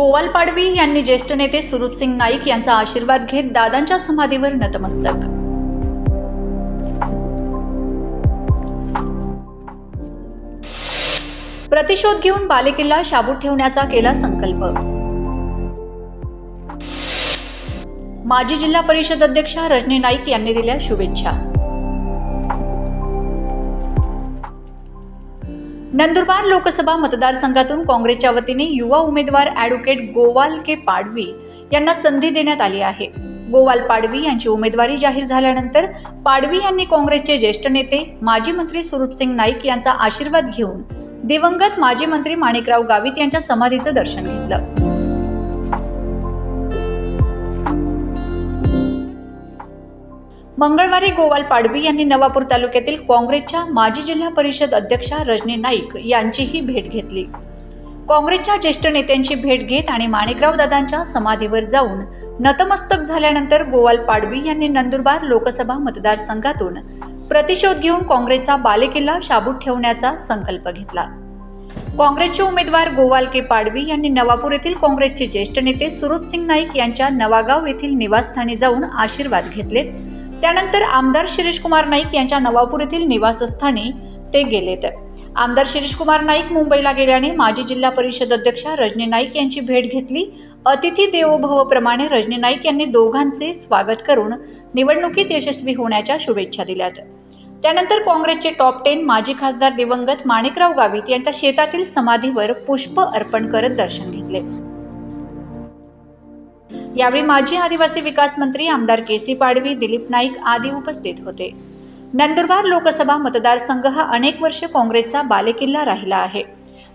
गोवाल पाडवी यांनी ज्येष्ठ नेते सुरूपसिंग नाईक यांचा आशीर्वाद घेत दादांच्या समाधीवर नतमस्तक. प्रतिशोध घेऊन बालेकिल्ला शाबूत ठेवण्याचा केला संकल्प. माजी जिल्हा परिषद अध्यक्षा रजनी नाईक यांनी दिल्या शुभेच्छा. नंदुरबार लोकसभा मतदारसंघातून काँग्रेसच्या वतीने युवा उमेदवार ॲडव्होकेट गोवाल के पाडवी यांना संधी देण्यात आली आहे. गोवाल पाडवी यांची उमेदवारी जाहीर झाल्यानंतर पाडवी यांनी काँग्रेसचे ज्येष्ठ नेते माजी मंत्री सुरूपसिंग नाईक यांचा आशीर्वाद घेऊन दिवंगत माजी मंत्री माणिकराव गावित यांच्या समाधीचं दर्शन घेतलं. मंगळवारी गोवाल पाडवी यांनी नवापूर तालुक्यातील काँग्रेसच्या माजी जिल्हा परिषद अध्यक्षा रजनी नाईक यांचीही भेट घेतली. काँग्रेसच्या ज्येष्ठ नेत्यांची भेट घेत आणि माणिकराव दादांच्या समाधीवर जाऊन नतमस्तक झाल्यानंतर गोवाल पाडवी यांनी नंदुरबार लोकसभा मतदारसंघातून प्रतिशोध घेऊन काँग्रेसचा बालेकिल्ला शाबूत ठेवण्याचा संकल्प घेतला. काँग्रेसचे उमेदवार गोवाल के पाडवी यांनी नवापूर येथील काँग्रेसचे ज्येष्ठ नेते सुरूपसिंग नाईक यांच्या नवागाव येथील निवासस्थानी जाऊन आशीर्वाद घेतलेत. त्यानंतर आमदार शिरीषकुमार नाईक यांच्या नवापूर येथील निवासस्थानी ते गेलेत. आमदार शिरीषकुमार नाईक मुंबईला गेल्याने माजी जिल्हा परिषद अध्यक्षा रजनी नाईक यांची भेट घेतली. अतिथी देवोभवप्रमाणे रजनी नाईक यांनी दोघांचे स्वागत करून निवडणुकीत यशस्वी होण्याच्या शुभेच्छा दिल्यात. त्यानंतर काँग्रेसचे टॉप टेन माजी खासदार दिवंगत माणिकराव गावित यांच्या शेतातील समाधीवर पुष्प अर्पण करत दर्शन घेतले. यावेळी माजी आदिवासी विकास मंत्री आमदार के सी पाडवी दिलीप नाईक आदी उपस्थित होते. नंदुरबार लोकसभा मतदारसंघ हा अनेक वर्षे काँग्रेसचा बालेकिल्ला राहिला आहे.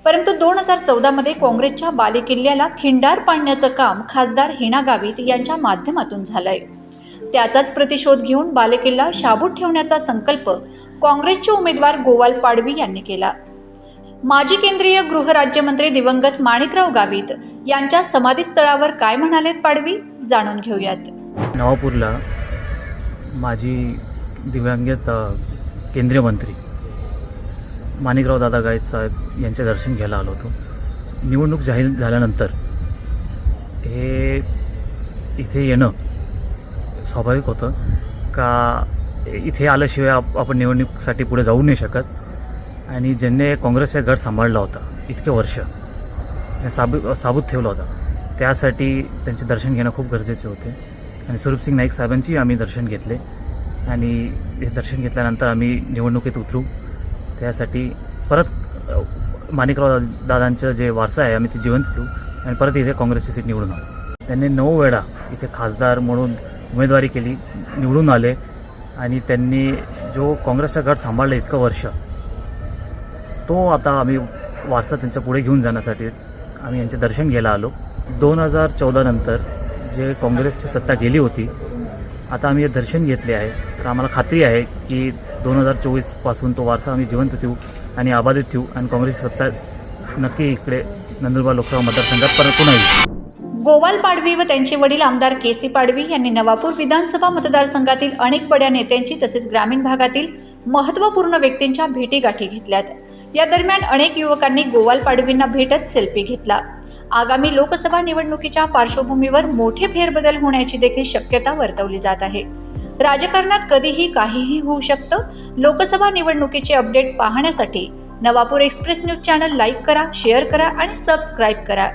परंतु दोन हजार चौदामध्ये काँग्रेसच्या बालेकिल्ल्याला खिंडार पाडण्याचं काम खासदार हिना गावित यांच्या माध्यमातून झालंय. त्याचाच प्रतिशोध घेऊन बालेकिल्ला शाबूत ठेवण्याचा संकल्प काँग्रेसचे उमेदवार गोवाल पाडवी यांनी केला. माजी केंद्रीय गृहराज्यमंत्री दिवंगत माणिकराव गावित यांच्या समाधीस्थळावर काय म्हणालेत पाडवी? जाणून घेऊयात. नवापूरला माजी दिव्यांगत केंद्रीय मंत्री माणिकराव दादा गायत साहेब यांचे दर्शन घ्यायला आलो होतो. निवडणूक जाहीर झाल्यानंतर हे इथे येणं स्वाभाविक होतं का इथे आल्याशिवाय आप आपण निवडणुकीसाठी पुढे जाऊ नाही शकत? आणि ज्यांनी काँग्रेसचा गट सांभाळला होता इतके वर्ष हे साबू साबूत ठेवला होता त्यासाठी त्यांचे दर्शन घेणं खूप गरजेचे होते. आणि स्वरूपसिंग नाईक साहेबांची आम्ही दर्शन घेतले. आणि हे दर्शन घेतल्यानंतर आम्ही निवडणुकीत उतरू. त्यासाठी परत माणिकराव दादांचं जे वारसा आहे आम्ही ते जिवंत ठेवू आणि परत इथे काँग्रेसची सीट निवडून आलो त्यांनी नऊ वेळा इथे खासदार म्हणून उमेदवारी केली निवडून आले. आणि त्यांनी जो काँग्रेसचा गट सांभाळला इतकं वर्ष तो आता आम्ही वारसा त्यांच्या पुढे घेऊन जाण्यासाठी आम्ही यांचे दर्शन घ्यायला आलो. दोन हजार चौदानंतर जे काँग्रेसची सत्ता गेली होती आता आम्ही हे दर्शन घेतले आहे. तर आम्हाला खात्री आहे की दोन हजार चोवीसपासून तो वारसा आम्ही जिवंत ठेवू आणि अबाधित ठेवू आणि काँग्रेसची सत्ता नक्की इकडे नंदुरबार लोकसभा मतदारसंघात परत पुन्हा येईल. गोवाल पाडवी व त्यांचे वडील आमदार के सी पाडवी यांनी नवापूर विधानसभा मतदारसंघातील अनेक बड्या नेत्यांची तसेच ग्रामीण भागातील महत्त्वपूर्ण व्यक्तींच्या भेटीगाठी घेतल्यात. या दरम्यान अनेक युवकांनी गोवाल पाडवींना भेटत सेल्फी घेतला. आगामी लोकसभा निवडणुकीच्या पार्श्वभूमीवर मोठे फेरबदल होण्याची देखील शक्यता वर्तवली जात आहे. राजकारणात कधीही काहीही होऊ शकतं. लोकसभा निवडणुकीचे अपडेट पाहण्यासाठी Navapur express news channel like करा शेअर करा आणि सबस्क्राईब करा.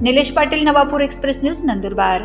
Nilesh Patil Navapur express news Nandurbar.